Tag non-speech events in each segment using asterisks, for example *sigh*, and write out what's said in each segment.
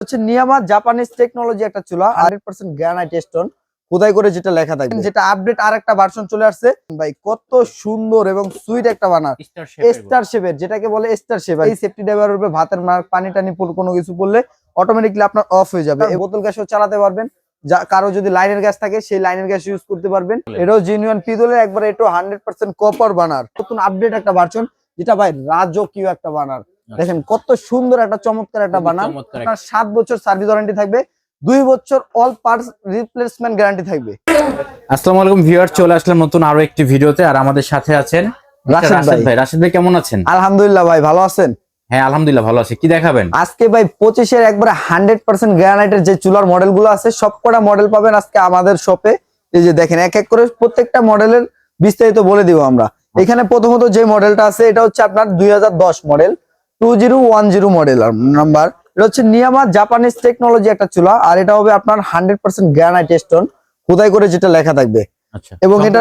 হচ্ছে নিয়ামা Japanese technology একটা চুলা হান্ড্রেড পার্সেন্ট গ্রানাইট স্টোন খোদাই করে যেটা লেখা থাকবে। যেটা আপডেট আর একটা ভার্সন চলে আসছে। ভাই কত সুন্দর এবং সুইট একটা বানার। স্টার শেপের যেটাকে বলে স্টার শেপ এই সেফটি ড্রাইভার উপরে ভাতের মার্ক পানি টানি কোনো কিছু পড়লে অটোমেটিকলি আপনার অফ হয়ে যাবে। এই বোতল গ্যাসও চালাতে পারবেন। যা কারও যদি লাইনের গ্যাস থাকে সেই লাইনের গ্যাস ইউজ করতে পারবেন। এটাও জিনিয়ান পিতলের একবার এটাও হান্ড্রেড পার্সেন্ট কপার বানার। নতুন আপডেট একটা ভার্সন যেটা ভাই রাজকীয় একটা বানার। দেখেন কত সুন্দর একটা চমৎকার একটা চমৎকার আপনার সাত বছর সার্ভিস ওয়ারেন্টি থাকবে দুই বছর অল পার্টস রিপ্লেসমেন্ট গ্যারান্টি থাকবে। আসসালামু আলাইকুম ভিউয়ার চলে আসলাম নতুন আরও একটি ভিডিওতে আর আমাদের সাথে আছেন রাশেদ ভাই। রাশিদ ভাই। কেমন আছেন? আলহামদুলিল্লাহ ভাই ভালো আছেন? হ্যাঁ আলহামদুলিল্লাহ ভালো আছি। কি দেখাবেন? আজকে ভাই পঁচিশের একবারে হান্ড্রেড পার্সেন্ট গ্রানাইটের যে চুলার মডেলগুলো আছে সবকটা মডেল পাবেন আজকে আমাদের শপে এই যে দেখেন এক এক করে প্রত্যেকটা মডেলের বিস্তারিত বলে দিব আমরা। এখানে প্রথমত যে মডেলটা আছে এটা হচ্ছে আপনার দুই হাজার দশ model two zero one zero model number. এটা হচ্ছে নিয়ামা জাপানিজ টেকনোলজি একটা চুলা আর এটা হবে আপনার হান্ড্রেড পার্সেন্ট গ্রানাইট স্টোন। খোদাই করে যেটা লেখা থাকবে। আচ্ছা এবং এটা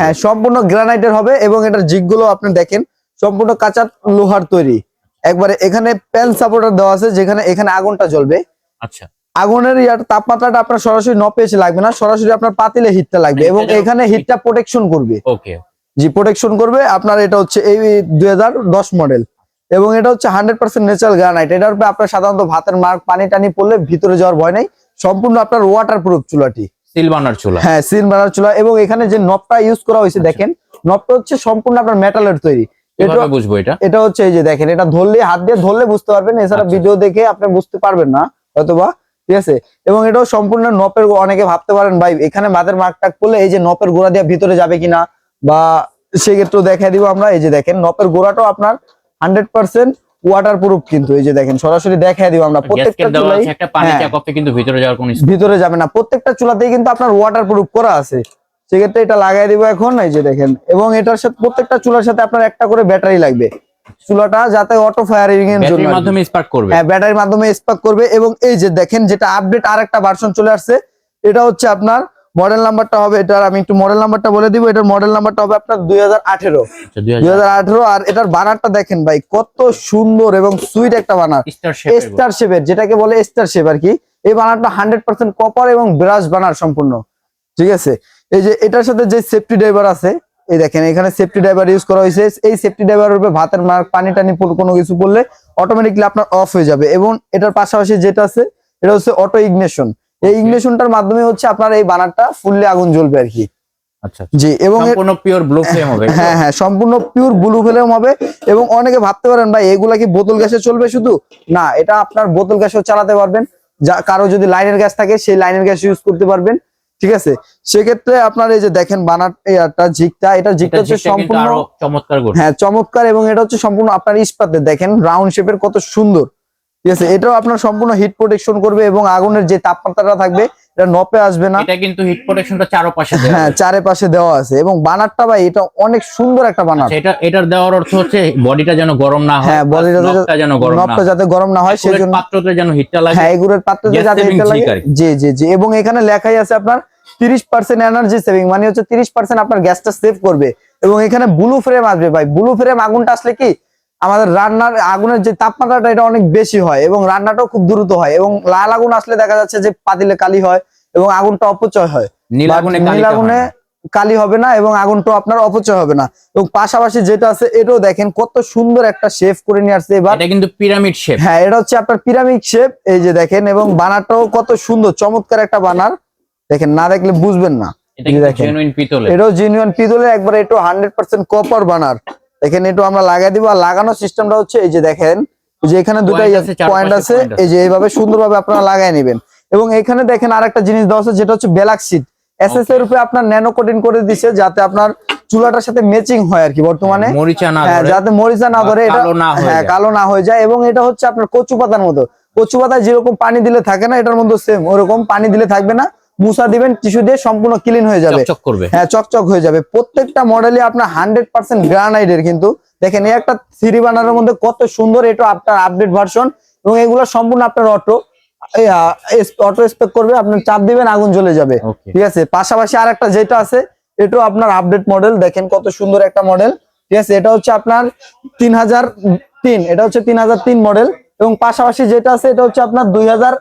হ্যাঁ সম্পূর্ণ গ্রানাইটের হবে এবং এটার জিগগুলো আপনি দেখেন সম্পূর্ণ কাঁচা লোহার তৈরি। একবারে এখানে প্যান সাপোর্টার দেওয়া আছে যেখানে এখানে আগুনটা জ্বলবে। আচ্ছা। আগুনের ইয়ার তাপমাত্রাটা আপনার সরাসরি নপে এসে লাগবে না সরাসরি আপনার পাতিলে হিটটা লাগবে এবং এখানে হিটটা প্রোটেকশন করবে। ওকে জি প্রোটেকশন করবে। আপনার এটা হচ্ছে এই দুই হাজার দশ মডেল এবং এটা হচ্ছে হান্ড্রেড পার্সেন্ট ন্যাচারাল গ্রানাইট এটার উপরে আপনার সাধারণত ভাতের মার্ক পানি টানি পড়লে ভিতরে যাওয়ার ভয় নাই। সম্পূর্ণ আপনার ওয়াটার প্রুফ চুলাটি সিলভানার চুলা। হ্যাঁ চুলা। এবং এখানে যে নবটা ইউজ করা হয়েছে দেখেন নবটা হচ্ছে সম্পূর্ণ আপনার মেটালের তৈরি। এটা বুঝব এটা? এটা হচ্ছে এই যে দেখেন এটা ধরলে হাত দিয়ে ধরলে বুঝতে পারবেন। এছাড়া আচ্ছা। ভিডিও দেখে আপনি বুঝতে পারবেন না হয়তোবা। ঠিক আছে? এবং এটাও সম্পূর্ণ নপের অনেকে ভাবতে পারেন ভাই এখানে বাদের মার্ক টাক করলে এই যে নপের গোড়া দিয়ে ভিতরে যাবে কিনা? বা সেক্ষেত্রেও দেখাই দিব আমরা। এই যে দেখেন নপের গোড়াটাও আপনার হান্ড্রেড পার্সেন্ট ওয়াটার প্রুফ কিন্তু এই যে দেখেন সরাসরি দেখাই দিব আমরা প্রত্যেকটা চুলাই। একটা পানি হ্যাঁ। কিন্তু ভিতরে যাওয়ার কোনো ভিতরে যাবে না। প্রত্যেকটা চুলাতেই কিন্তু আপনার ওয়াটার প্রুফ করা আছে। সেক্ষেত্রে এটা লাগাই দিব এখন এই যে দেখেন। এবং এটার সাথে প্রত্যেকটা চুলার সাথে আপনার একটা করে ব্যাটারি লাগবে। চুলাটা যাতে অটো ফায়ারিং এর জন্য। মাধ্যমে স্পার্ক করবে। হ্যাঁ ব্যাটারির মাধ্যমে স্পার্ক করবে। এবং এই যে দেখেন যেটা আপডেট আর একটা ভার্সন চলে আসছে এটা হচ্ছে আপনার মডেল নাম্বারটা হবে এটার আমি একটু মডেল নাম্বারটা বলে দিব এটার মডেল নাম্বারটা হবে আপনার দুই হাজার আঠেরো। আচ্ছা, আর এটার বানারটা দেখেন ভাই কত সুন্দর এবং সুইট একটা বানার স্টার শেপের যেটাকে বলে স্টার শেপ আর কি। এই বানারটা হান্ড্রেড পার্সেন্ট কপার এবং ব্রাশ বানার সম্পূর্ণ। ঠিক আছে? এই যে এটার সাথে যে সেফটি ড্রাইভার আছে এই দেখেন এখানে সেফটি ড্রাইভার ইউজ করা হয়েছে। এই সেফটি ড্রাইভার উপরে ভাতের মার্ক পানি টানি কোনো কিছু পড়লে অটোমেটিকলি আপনার অফ হয়ে যাবে। এবং এটার পাশাপাশি যেটা আছে এটা হচ্ছে অটো ইগনিশন এই ইগনিশনটার মাধ্যমে হচ্ছে আপনার এই বানারটা ফুললে আগুন জ্বলবে আর কি আচ্ছা জি এবং সম্পূর্ণ পিওর ব্লু ফ্লেম হবে *laughs* হ্যাঁ হ্যাঁ সম্পূর্ণ পিওর ব্লু ফ্লেম হবে। এবং অনেকে ভাবতে পারেন ভাই এগুলা কি বোতল গ্যাসে চলবে শুধু? না এটা আপনার বোতল গ্যাসও চালাতে পারবেন। যা কারও যদি লাইনের গ্যাস থাকে সেই লাইনের গ্যাস ইউজ করতে পারবেন। ঠিক আছে? সেক্ষেত্রে আপনার এই যে দেখেন বানার একটা ঝিকটা এটা ঝিকটা হচ্ছে সম্পূর্ণ চমৎকার হ্যাঁ চমৎকার এবং এটা হচ্ছে সম্পূর্ণ আপনার ইস্পাতের দেখেন রাউন্ড শেপের কত সুন্দর। ঠিক আছে এটাও আপনার সম্পূর্ণ হিট প্রোটেকশন করবে এবং আগুনের যে তাপমাত্রাটা থাকবে এটা নপে আসবে না। এটা কিন্তু হিট প্রোটেকশনটা চারপাশে দেওয়া হ্যাঁ চারিপাশে দেওয়া আছে। এবং বানারটা ভাই এটা অনেক সুন্দর একটা বানার। আচ্ছা, এটা এটার দেওয়ার অর্থ হচ্ছে বডিটা যেন গরম না হয় হ্যাঁ, body টা নবটা যেন গরম না হয়। যাতে গরম না হয় সেই জন্য পাত্রতে যেন হিটটা লাগে। হ্যাঁ এগুলোর পাত্রতে যাতে এটা লাগে। জি জি জি এবং এখানে লেখাই আছে আপনার তিরিশ পার্সেন্ট এনার্জি সেভিং মানে হচ্ছে তিরিশ পার্সেন্ট আপনার গ্যাসটা সেভ করবে। এবং এখানে ব্লু ফ্রেম আসবে ভাই। ব্লু ফ্রেম আগুনটা আসলে কি? আমাদের রান্নার আগুনের যে তাপমাত্রাটা এটা অনেক বেশি হয় এবং রান্নাটাও খুব দ্রুত হয় এবং লাল আগুন আসলে দেখা যাচ্ছে যে পাতিলে কালি হয় এবং আগুনটা অপচয় হয়। নীল আগুনে নীল আগুনে কালি হবে না এবং আগুনটাও আপনার অপচয় হবে না। এবং পাশাপাশি যেটা আছে এটাও দেখেন কত সুন্দর একটা শেফ করে নিয়ে আসছে এবার। এটা কিন্তু পিরামিড শেপ হ্যাঁ এটা হচ্ছে আপনার পিরামিড শেপ এই যে দেখেন এবং বানারটাও কত সুন্দর চমৎকার একটা বানার। দেখেন না দেখলে বুঝবেন না। এটা। জেনুইন এটাও জিনিয়ন পিতলের একবার এটাও হান্ড্রেড পার্সেন্ট কপার বানার। দেখেন একটু আমরা লাগাই দিব। আর লাগানোর সিস্টেমটা হচ্ছে এই যে দেখেন যে এখানে দুটাই পয়েন্ট আছে এই যে এইভাবে সুন্দরভাবে আপনারা লাগাই নেবেন। এবং এখানে দেখেন আরেকটা জিনিস দেওয়া আছে যেটা হচ্ছে এসএস এর উপরে আপনার ন্যানো কোটিং করে দিছে যাতে আপনার চুলাটার সাথে ম্যাচিং হয় আর কি বর্তমানে। হ্যাঁ ধরে যাতে মরিচা না ধরে এটা হ্যাঁ কালো না হয়ে যায়। এবং এটা হচ্ছে আপনার কচু পাতার মতো। কচু পাতায় যেরকম পানি দিলে থাকে না এটার মধ্যে সেম ওরকম পানি দিলে থাকবে না। মুসা দিবেন টিস্যু দিয়ে সম্পূর্ণ ক্লিন হয়ে যাবে। হ্যাঁ চকচক হয়ে যাবে। প্রত্যেকটা মডেলে আপনার হান্ড্রেড পার্সেন্ট গ্রানাইডের কিন্তু। দেখেন এই একটা থ্রি বানারের মধ্যে কত সুন্দর এটা আপনার আপডেট ভার্সন এবং এগুলো সম্পূর্ণ আপনার অটো অটো স্পেক করবে আপনি চাপ দিবেন আগুন জ্বলে যাবে। ঠিক আছে? পাশাপাশি আর একটা যেটা আছে এটাও আপনার আপডেট মডেল দেখেন কত সুন্দর একটা মডেল ঠিক আছে? এটা হচ্ছে আপনার তিন হাজার তিন এটা হচ্ছে তিন হাজার তিন মডেল এবং পাশাপাশি যেটা আছে এটা হচ্ছে আপনার দুই হাজার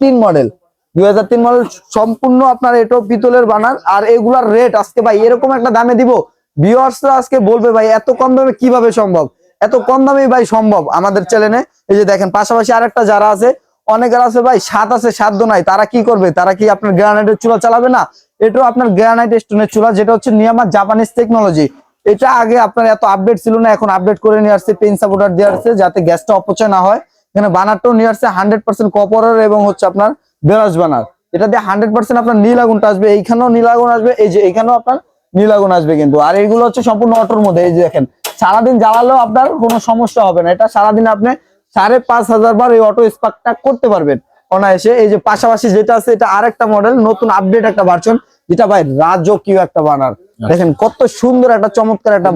তিন মডেল দুই হাজার তিন মডেল সম্পূর্ণ আপনার এটাও পিতলের বানার আর এগুলার রেট আজকে ভাই এরকম একটা দামে দিব। ভিউয়ার্সরা আজকে বলবে ভাই, এত কম দামে কীভাবে সম্ভব? এত কম দামে ভাই সম্ভব আমাদের চ্যানেলে এই যে দেখেন, পাশাপাশি আরেকটা যারা আছে, অনেকের আছে ভাই স্বাদ আছে সাধ্য নাই, তারা কি করবে? তারা কি আপনার গ্রানাইটের চুলা চালাবে না? এটাও আপনার গ্রানাইট স্টোনের চুলা, যেটা হচ্ছে নিয়ামার জাপানিজ টেকনোলজি এটা আগে আপনার এত আপডেট ছিল না, এখন আপডেট করে নিয়ে আসছে পেন সাপোর্টার দিয়ে আসছে, যাতে গ্যাসটা অপচয় না হয়। এখানে বানারটাও নিয়ে আসছে হান্ড্রেড পার্সেন্ট কপারের এবং হচ্ছে আপনার বেরাস বানার। এটা দিয়ে হান্ড্রেড পার্সেন্ট আপনার নীল আগুনটা আসবে, এইখানেও নীল আগুন আসবে, এই যে এইখানেও আপনার নীল আগুন আসবে কিন্তু। আর এইগুলো হচ্ছে সম্পূর্ণ অটোর মধ্যে, এই যে দেখেন, সারাদিন জ্বালালেও আপনার কোনো সমস্যা হবে না। এটা সারাদিন আপনি সাড়ে পাঁচ হাজার বার এই অটো স্পার্কটা করতে পারবেন অনায়াসে। এই যে পাশাপাশি যেটা আছে, এটা আরেকটা মডেল নতুন আপডেট একটা ভার্সন যেটা ভাই রাজকীয় একটা বানার। দেখেন কত সুন্দর একটা চমৎকার একটা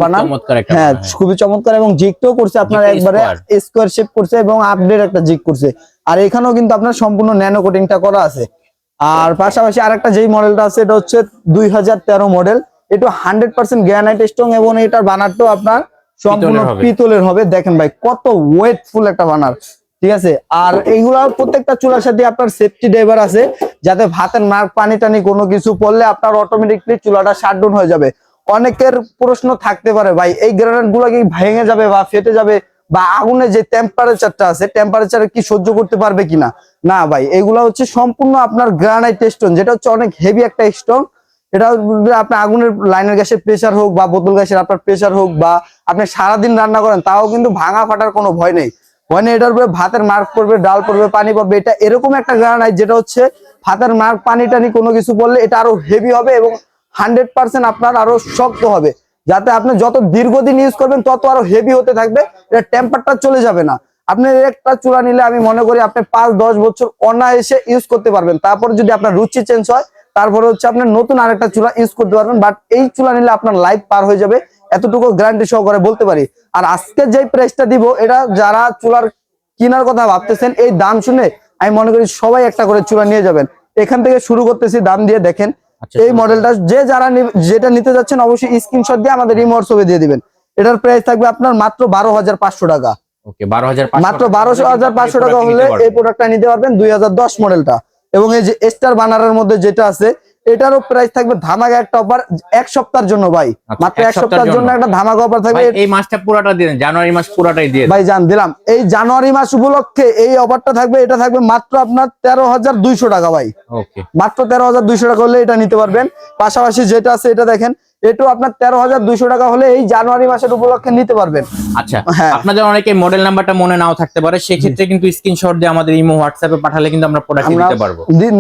একটা হ্যাঁ খুবই চমৎকার এবং জিগটাও করছে আপনার একবারে। স্কোয়ার শেপ করছে এবং আপডেট একটা জিগ করছে। আর এখানেও কিন্তু আপনার সম্পূর্ণ ন্যানো কোটিংটা করা আছে। আর পাশাপাশি আরেকটা যেই মডেলটা আছে এটা হচ্ছে দুই হাজার তেরো মডেল এটা হান্ড্রেড পার্সেন্ট গ্রানাইট স্ট্রং এবং এটার বানারটাও আপনার সম্পূর্ণ পিতলের হবে। দেখেন ভাই কত ওয়েটফুল একটা বানার। ঠিক আছে? আর এইগুলা প্রত্যেকটা চুলার সাথে আপনার সেফটি ড্রাইভার আছে। যাতে ভাতের নাক পানি টানি কোনো কিছু পড়লে আপনার অটোমেটিকলি চুলাটা শাটডাউন হয়ে যাবে। অনেকের প্রশ্ন থাকতে পারে, ভাই, এই গ্রানাইটগুলো কি ভেঙে যাবে বা ফেটে যাবে বা আগুনের যে টেম্পারেচারটা আছে টেম্পারেচারে কি সহ্য করতে পারবে কিনা? না ভাই, এগুলা হচ্ছে সম্পূর্ণ আপনার গ্রানাইট স্টোন যেটা হচ্ছে অনেক হেভি একটা স্টোন এটা আপনার আগুনের লাইনের গ্যাসের প্রেশার হোক বা বোতল গ্যাসের আপনার প্রেশার হোক বা আপনি সারাদিন রান্না করেন, তাও কিন্তু ভাঙা ফাটার কোনো ভয় নেই। ভয় নেই, এটার উপরে ভাতের মার্ক পড়বে, ডাল পড়বে, পানি পড়বে, এটা এরকম একটা গ্রানাইট যেটা হচ্ছে ভাতের মার্ক পানি টানি কোনো কিছু পড়লে এটা আরও হেভি হবে এবং হান্ড্রেড পার্সেন্ট আপনার আরও শক্ত হবে। যাতে আপনি যত দীর্ঘদিন ইউজ করবেন, তত আরও হেভি হতে থাকবে, এটা টেম্পারটা চলে যাবে না। আপনি একটা চূড়া নিলে আমি মনে করি আপনি পাঁচ, দশ বছর অনায়াসে ইউজ করতে পারবেন। তারপরে যদি আপনার রুচি চেঞ্জ হয়, তারপরে হচ্ছে আপনি নতুন আরেকটা চুলা ইউজ করতে পারবেন। বাট এই চুলা নিলে আপনার লাইফ পার হয়ে যাবে। এতটুকু গ্যারান্টি সহকারে বলতে পারি। আর আজকে যে প্রাইসটা দিব, এটা যারা চুলার কেনার কথা ভাবতেছেন, এই দাম শুনে আমি মনে করি সবাই একটা করে চুলা নিয়ে যাবেন। এখান থেকে শুরু করতেছি দাম দিয়ে দেখেন। আচ্ছা, এই মডেলটা যে যারা যেটা নিতে যাচ্ছেন অবশ্যই স্ক্রিনশট দিয়ে আমাদের ইমোর হোয়াটসঅ্যাপে দিয়ে দিবেন। এটার প্রাইস থাকবে আপনার মাত্র বারো হাজার পাঁচশো টাকা। ওকে বারো হাজার মাত্র বারোশো হাজার পাঁচশো টাকা হলে এই প্রোডাক্টটা নিতে পারবেন দুই হাজার দশ মডেলটা এবং এই যে স্টার বানারের মধ্যে যেটা আছে এটারও প্রাইস থাকবে ধামাকা একটা অফার এক সপ্তাহের জন্য ভাই। আচ্ছা, মাত্র এক সপ্তাহের জন্য। একটা ধামাকা অফার থাকবে। এই মাসটা পুরোটা দিয়ে জানুয়ারি মাস পুরোটাই দিয়ে ভাই জান দিলাম। এই জানুয়ারি মাস উপলক্ষে এই অফারটা থাকবে এটা থাকবে মাত্র আপনার তেরো হাজার দুইশো টাকা ভাই। ওকে মাত্র তেরো হাজার দুইশো টাকা হলে এটা নিতে পারবেন। পাশাপাশি যেটা আছে এটা দেখেন এটাও আপনার তেরো হাজার দুইশো টাকা হলে এই জানুয়ারি মাসের উপলক্ষে নিতে পারবেন। আচ্ছা হ্যাঁ। আপনাদের অনেকে মডেল নাম্বারটা মনে নাও থাকতে পারে সেক্ষেত্রে কিন্তু স্ক্রিনশট দিয়ে আমাদের ইমো হোয়াটসঅ্যাপে পাঠালে কিন্তু আমরা প্রোডাক্ট পারব।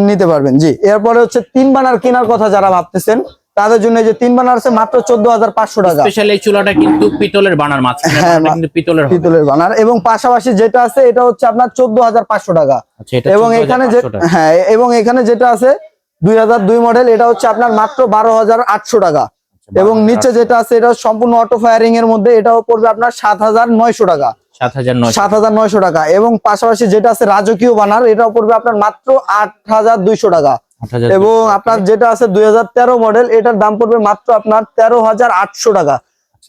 নিতে পারবেন জি। এরপরে হচ্ছে তিন বানার কেনার কথা যারা ভাবতেছেন তাদের জন্য যে তিন বানার আছে মাত্র চোদ্দ হাজার পাঁচশো টাকা। স্পেশালি এই চুলাটা কিন্তু পিতলের বানার মাছ হ্যাঁ, কিন্তু পিতলের পিতলের বানার। এবং পাশাপাশি যেটা আছে এটা হচ্ছে আপনার চোদ্দ হাজার পাঁচশো টাকা। আচ্ছা এবং এখানে যে হ্যাঁ এবং এখানে যেটা আছে দুই হাজার দুই মডেল এটা হচ্ছে আপনার মাত্র বারো হাজার আটশো টাকা। এবং নিচে যেটা আছে এটা সম্পূর্ণ অটো ফায়ারিং এর মধ্যে এটাও পড়বে আপনার সাত হাজার নয়শো টাকা। সাত হাজার নয়শো। টাকা। এবং পাশাপাশি যেটা আছে রাজকীয় বানার এটাও পড়বে আপনার মাত্র আট হাজার দুইশো টাকা। এবং আপনার যেটা আছে দুই হাজার তেরো মডেল এটার দাম পড়বে মাত্র আপনার তেরো হাজার আটশো টাকা।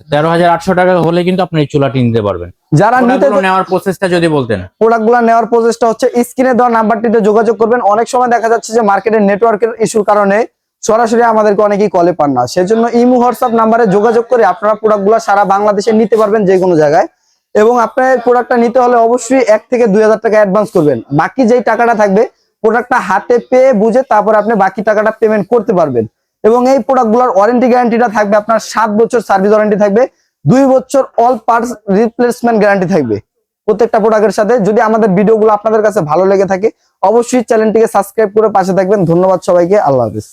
তেরো হাজার আটশো টাকা হলে কিন্তু আপনি এই চুলাটি নিতে পারবেন। যারা নিতে নেওয়ার প্রসেসটা যদি বলতেন। প্রোডাক্টগুলা নেওয়ার প্রসেসটা হচ্ছে স্ক্রিনে দেওয়া নাম্বারটিতে যোগাযোগ করবেন। অনেক সময় দেখা যাচ্ছে যে মার্কেটের নেটওয়ার্কের ইস্যুর কারণে সরাসরি আমাদেরকে অনেকেই কলে পান না। সেজন্য ইমো হোয়াটসঅ্যাপ নাম্বারে যোগাযোগ করে আপনারা প্রোডাক্টগুলা সারা বাংলাদেশে নিতে পারবেন যে কোনো জায়গায়। এবং আপনার প্রোডাক্টটা নিতে হলে অবশ্যই এক থেকে দুই হাজার টাকা অ্যাডভান্স করবেন। বাকি যেই টাকাটা থাকবে প্রোডাক্টটা হাতে পেয়ে বুঝে তারপর আপনি বাকি টাকাটা পেমেন্ট করতে পারবেন। এবং এই প্রোডাক্টগুলার ওয়ারেন্টি গ্যারান্টিটা থাকবে, আপনার সাত বছর সার্ভিস ওয়ারেন্টি থাকবে, দুই বছর অল পার্টস রিপ্লেসমেন্ট গ্যারান্টি থাকবে। প্রত্যেকটা প্রোডাক্টের সাথে। যদি আমাদের ভিডিওগুলো আপনাদের কাছে ভালো লেগে থাকে, অবশ্যই চ্যানেলটিকে সাবস্ক্রাইব করে পাশে থাকবেন। ধন্যবাদ সবাইকে। আল্লাহ হাফিজ।